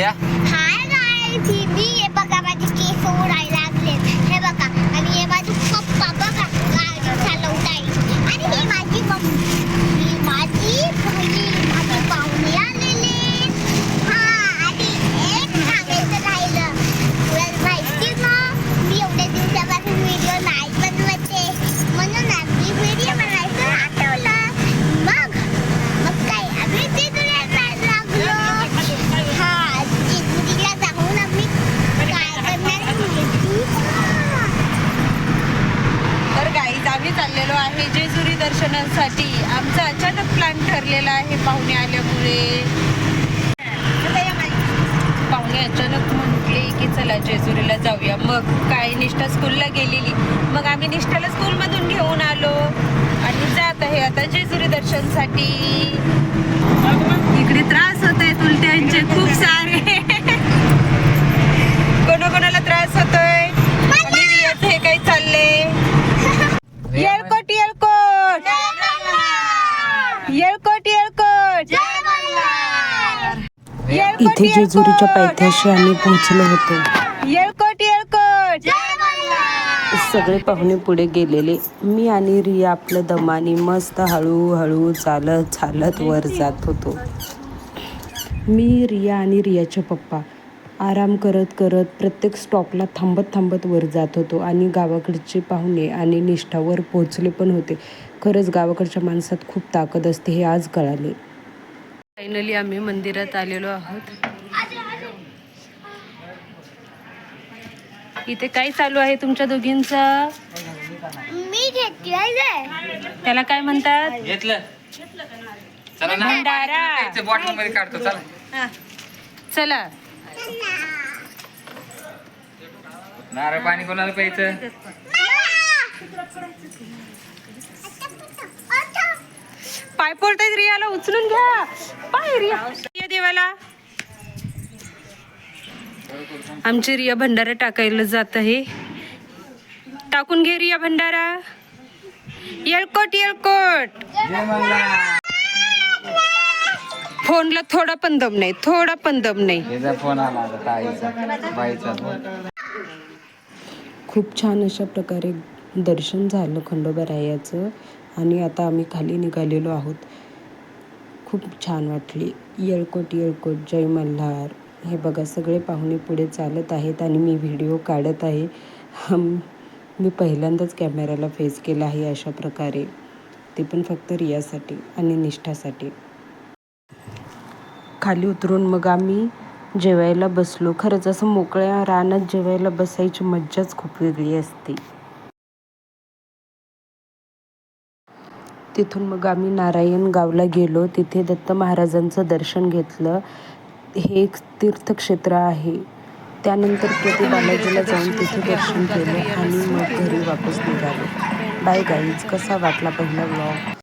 Kuya? Hi guys, hindi eh, baka madikisura. आहे जेजुरी दर्शनासाठी. आमचा अचानक प्लॅन ठरलेला आहे पाहुणे आल्यामुळे. पाहुणे अचानक म्हटले की चला जेजुरीला जाऊया. मग काय निष्ठा स्कूलला गेलेली. मग आम्ही निष्ठाला स्कूलमधून घेऊन आलो. आणि जात आहे आता जेजुरी दर्शनसाठी इकडे त्रास होत आहे उलट्यांचे खूप सारे कोणाकोणाला त्रास होतोय आणि रियाचं हे काही चाललंय येळकोट येळकोट येळकोट येळकोट. इथे जेजुरीच्या. पायथ्याशी आम्ही पोहोचलो होतो. येळकोट येळकोट. सगळे पाहुणे पुढे गेलेले. मी आणि रिया आपल्या दमाने मस्त हळूहळू चालत चालत वर जात होतो. मी रिया आणि रियाचे पप्पा आराम करत करत प्रत्येक स्टॉपला थांबत थांबत वर जात होतो आणि गावाकडचे पाहुणे आणि निष्ठावर पोहोचले पण होते. खरंच गावाकडच्या माणसात खूप ताकद असते हे आज कळाले. फायनली आम्ही मंदिरात आलेलो आहोत. इथे काय चालू आहे तुमच्या दोघींचं? मी घेतली त्याला काय म्हणतात? भंडारा. बॉटलमध्ये काढतो चला. हा. चला. नारळ पाणी कोणाला प्यायचं? पाय पडतायत रियाला उचलून घ्या. पाय रिया. देवाला. आमची रिया भंडारा टाकायला जात आहे. टाकून घे रिया भंडारा. येळकोट येळकोट. फोनला थोडा पण दम नाही थोडा पण दम नाही. त्याचा फोन आला आता ताईचा बाईचा खूप छान अशा प्रकारे दर्शन झालं खंडोबारायाचं आणि आता आम्ही खाली निघालेलो आहोत. खूप छान वाटली. येळकोट येळकोट जय मल्हार. हे बघा सगळे पाहुणे पुढे चालत आहेत आणि मी व्हिडिओ काढत आहे. हम, मी पहिल्यांदाच कॅमेऱ्याला फेस केला आहे अशा प्रकारे. ते पण फक्त रियासाठी आणि निष्ठासाठी. खाली उतरून मग आम्ही जेवायला बसलो. खरंच असं मोकळ्या रानात जेवायला बसायची मज्जाच खूप वेगळी असते. तिथून मग आम्ही नारायण गावला गेलो. तिथे दत्त महाराजांचं दर्शन घेतलं. हे एक तीर्थक्षेत्र आहे. त्यानंतर प्रति बालाजीला जाऊन तिथे दर्शन केलं आणि मग घरी वापस निघालो. बाय गाईज कसा वाटला पहिला ब्लॉग